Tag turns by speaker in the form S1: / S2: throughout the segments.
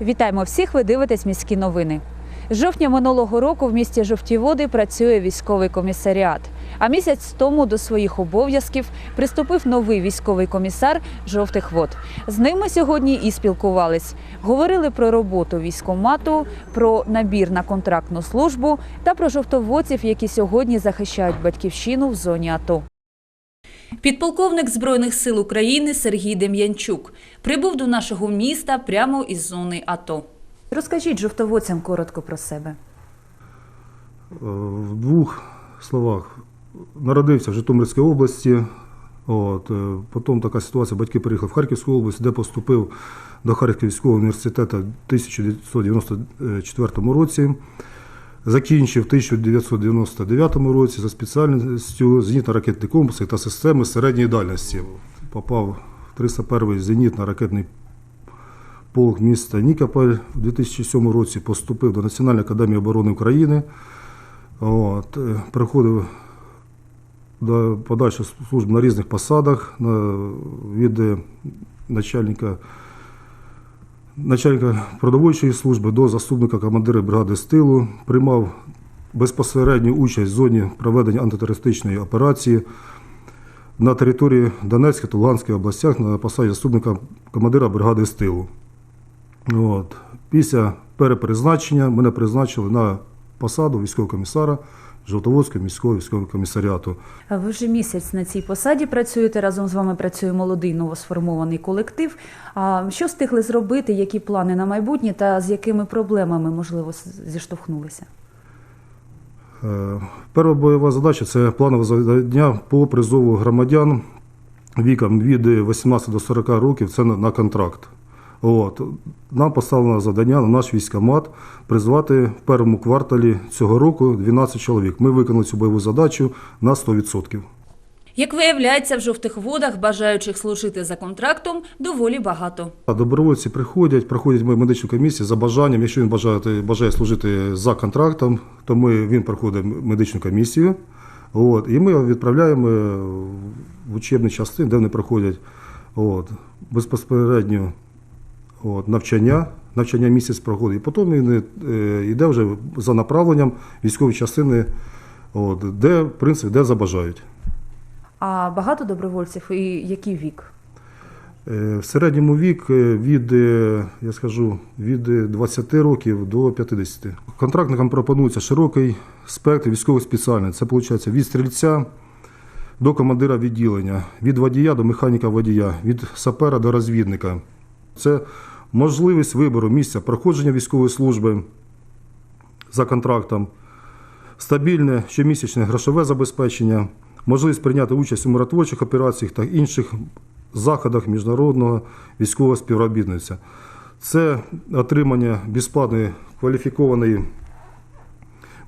S1: Вітаємо всіх! Ви дивитесь міські новини. З жовтня минулого року в місті Жовті Води працює військовий комісаріат. А місяць тому до своїх обов'язків приступив новий військовий комісар жовтих вод. З ним ми сьогодні і спілкувались. Говорили про роботу військомату, про набір на контрактну службу та про жовтоводців, які сьогодні захищають батьківщину в зоні АТО. Підполковник Збройних сил України Сергій Дем'янчук прибув до нашого міста прямо із зони АТО. Розкажіть жовтоводцям коротко про себе.
S2: Е, В двох словах. Народився в Житомирській області. От, е, потім така ситуація, батьки переїхали в Харківську область, де поступив до Харківського університету в 1994 році. Закінчив в 1999 році за спеціальністю зенітно-ракетні комплекси та системи середньої дальності. Попав в 301-й зенітно-ракетний полк міста Нікополь в 2007 році, поступив до Національної академії оборони України. От, е, приходив до подальшої служби на різних посадах на, від е, начальника, начальника продовольчої служби до заступника командира бригади з тилу, приймав безпосередню участь в зоні проведення антитерористичної операції на території Донецької та Луганської областях на посаді заступника командира бригади з тилу. От. Після перепризначення мене призначили на посаду військового комісара Жовтоводського міського військового комісаріату.
S1: Ви вже місяць на цій посаді працюєте. Разом з вами працює молодий новосформований колектив. А що встигли зробити? Які плани на майбутнє та з якими проблемами можливо зіштовхнулися?
S2: Е, Перша бойова задача це планове завдання по призову громадян віком від 18 до 40 років. Це на контракт. От. Нам поставлено завдання на наш військомат призвати в першому кварталі цього року 12 чоловік. Ми виконали цю бойову задачу на 100%.
S1: Як виявляється, в жовтих водах бажаючих служити за контрактом доволі багато.
S2: Добровольці приходять, проходять мою медичну комісію за бажанням. Якщо він бажає, бажає служити за контрактом, то ми, він проходить медичну комісію. От, і ми його відправляємо в учебні частини, де вони проходять от, безпосередньо от, навчання. Навчання місяць проходить. І потім він е, йде вже за направленням військової частини, от, де, в принципі, де забажають.
S1: А багато добровольців і який вік?
S2: Е, В середньому вік е, від, я скажу, від е, 20 років до 50. Контрактникам пропонується широкий спектр військових спеціальностей. Це виходить від стрільця до командира відділення, від водія до механіка водія, від сапера до розвідника. Це можливість вибору місця проходження військової служби за контрактом, стабільне щомісячне грошове забезпечення, можливість прийняти участь у миротворчих операціях та інших заходах міжнародного військового співробітництва. Це отримання безплатної кваліфікованої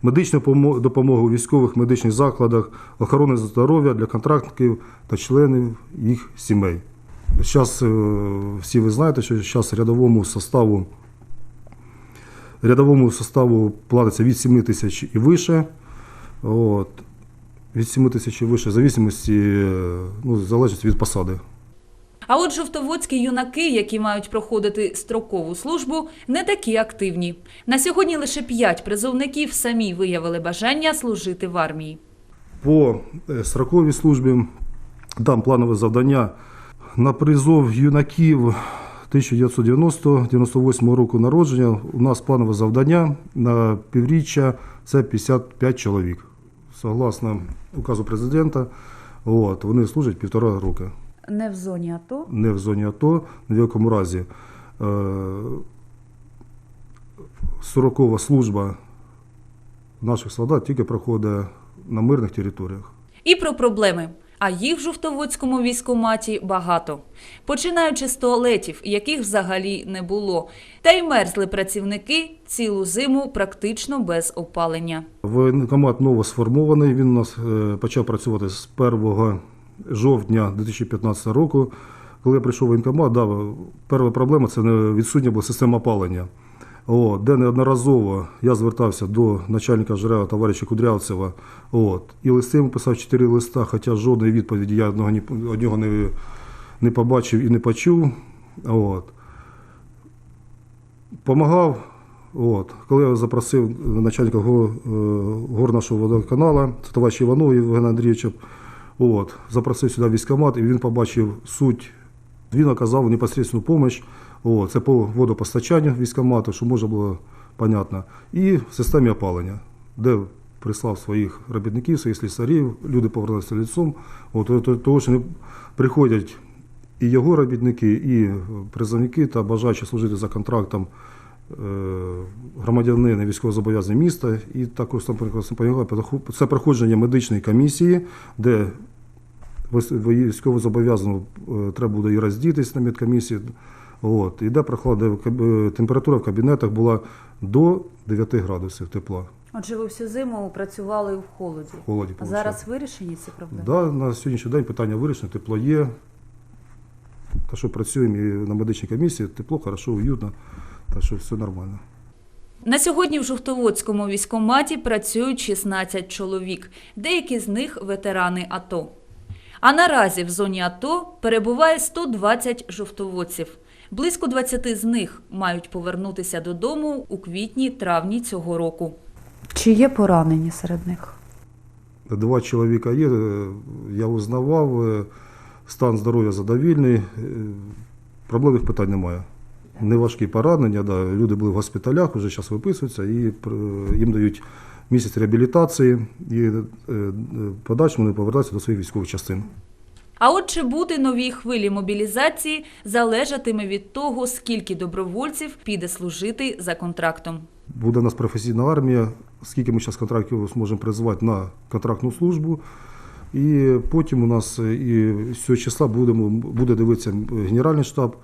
S2: медичної допомоги у військових медичних закладах, охорони здоров'я для контрактників та членів їх сімей. Зараз всі ви знаєте, що зараз рядовому составу рядовому составу платиться від 7 тисяч і вище. От. Від 7 тисяч і вище, в зависимості, е, ну, залежить від посади.
S1: А от жовтоводські юнаки, які мають проходити строкову службу, не такі активні. На сьогодні лише п'ять призовників самі виявили бажання служити в армії.
S2: По е, строковій службі там планове завдання на призов юнаків 1990-98 року народження. У нас планове завдання на півріччя це 55 чоловік. Согласно указу президента, от, вони служать півтора роки.
S1: Не в зоні АТО.
S2: не в зоні АТО, в якому разі. Е, Сорокова служба наших солдат тільки проходить на мирних територіях.
S1: І про проблеми. А їх в жовтоводському військоматі багато. Починаючи з туалетів, яких взагалі не було. Та й мерзли працівники цілу зиму практично без опалення.
S2: Воєнкомат новосформований. Він у нас е, почав працювати з 1 жовтня 2015 року. Коли я прийшов в воєнкомат, да, перша проблема це відсутня була система опалення. От, де неодноразово я звертався до начальника ЖРЕА товариша Кудрявцева. От, і листи йому писав чотири листа, хоча жодної відповіді я одного, ні- одного не, не побачив і не почув. От. Помагав. От. Коли я запросив начальника го- е, гор нашого водоканалу, це товариш Іванов Євгена Андрійовича, от, запросив сюди військкомат, і він побачив суть. Він оказав непосредственну допомогу. От, це по водопостачанню військкомату, щоб можна було понятно. І в системі опалення, де прислав своїх робітників, своїх слісарів, люди повернулися лісом. От, то- то- того, що не приходять і його робітники, і призовники та бажаючи служити за контрактом е, громадянини військовозобов'язані міста, і також там це проходження медичної комісії, де військовозобов'язаному е, треба буде і роздітись на медкомісії. От, іде прохлада, е, температура в кабінетах була до 9 градусів тепла.
S1: Отже, ви всю зиму працювали в холоді.
S2: В холоді,
S1: А зараз вирішені ці проблеми?
S2: Да, на сьогоднішній день питання вирішено, тепло є. Та що працюємо і на медичній комісії, тепло, хорошо, уютно, так що все нормально.
S1: На сьогодні в Жовтоводському військкоматі працюють 16 чоловік, деякі з них ветерани АТО. А наразі в зоні АТО перебуває 120 жовтоводців. Близько 20 з них мають повернутися додому у квітні-травні цього року. Чи є поранені серед них?
S2: Два чоловіка є, е, я узнавав, е, стан здоров'я задовільний, е, проблемних питань немає. Неважкі поранення, да. люди були в госпіталях, вже зараз виписуються і їм дають місяць реабілітації і подальшому вони повертаються до своїх військових частин.
S1: А от чи буде новій хвилі мобілізації залежатиме від того, скільки добровольців піде служити за контрактом.
S2: Буде у нас професійна армія, скільки ми зараз контрактів зможемо призвати на контрактну службу. І потім у нас е, і цього числа будемо, буде дивитися Генеральний штаб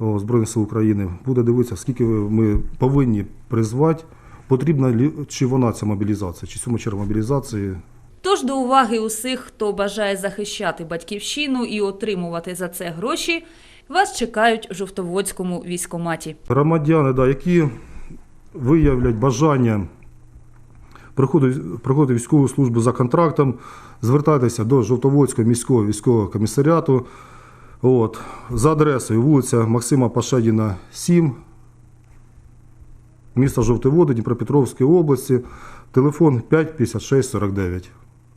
S2: Збройних сил України, буде дивитися, скільки ми повинні призвати, потрібна чи вона ця мобілізація, чи сьома черга мобілізації.
S1: Тож до уваги усіх, хто бажає захищати батьківщину і отримувати за це гроші, вас чекають в Жовтоводському військкоматі.
S2: Громадяни, да, які виявлять бажання проходити, військову службу за контрактом, звертайтеся до Жовтоводського міського військового комісаріату. От, за адресою вулиця Максима Пашедіна, 7, місто Жовтоводи, Дніпропетровської області, телефон 5 56 49.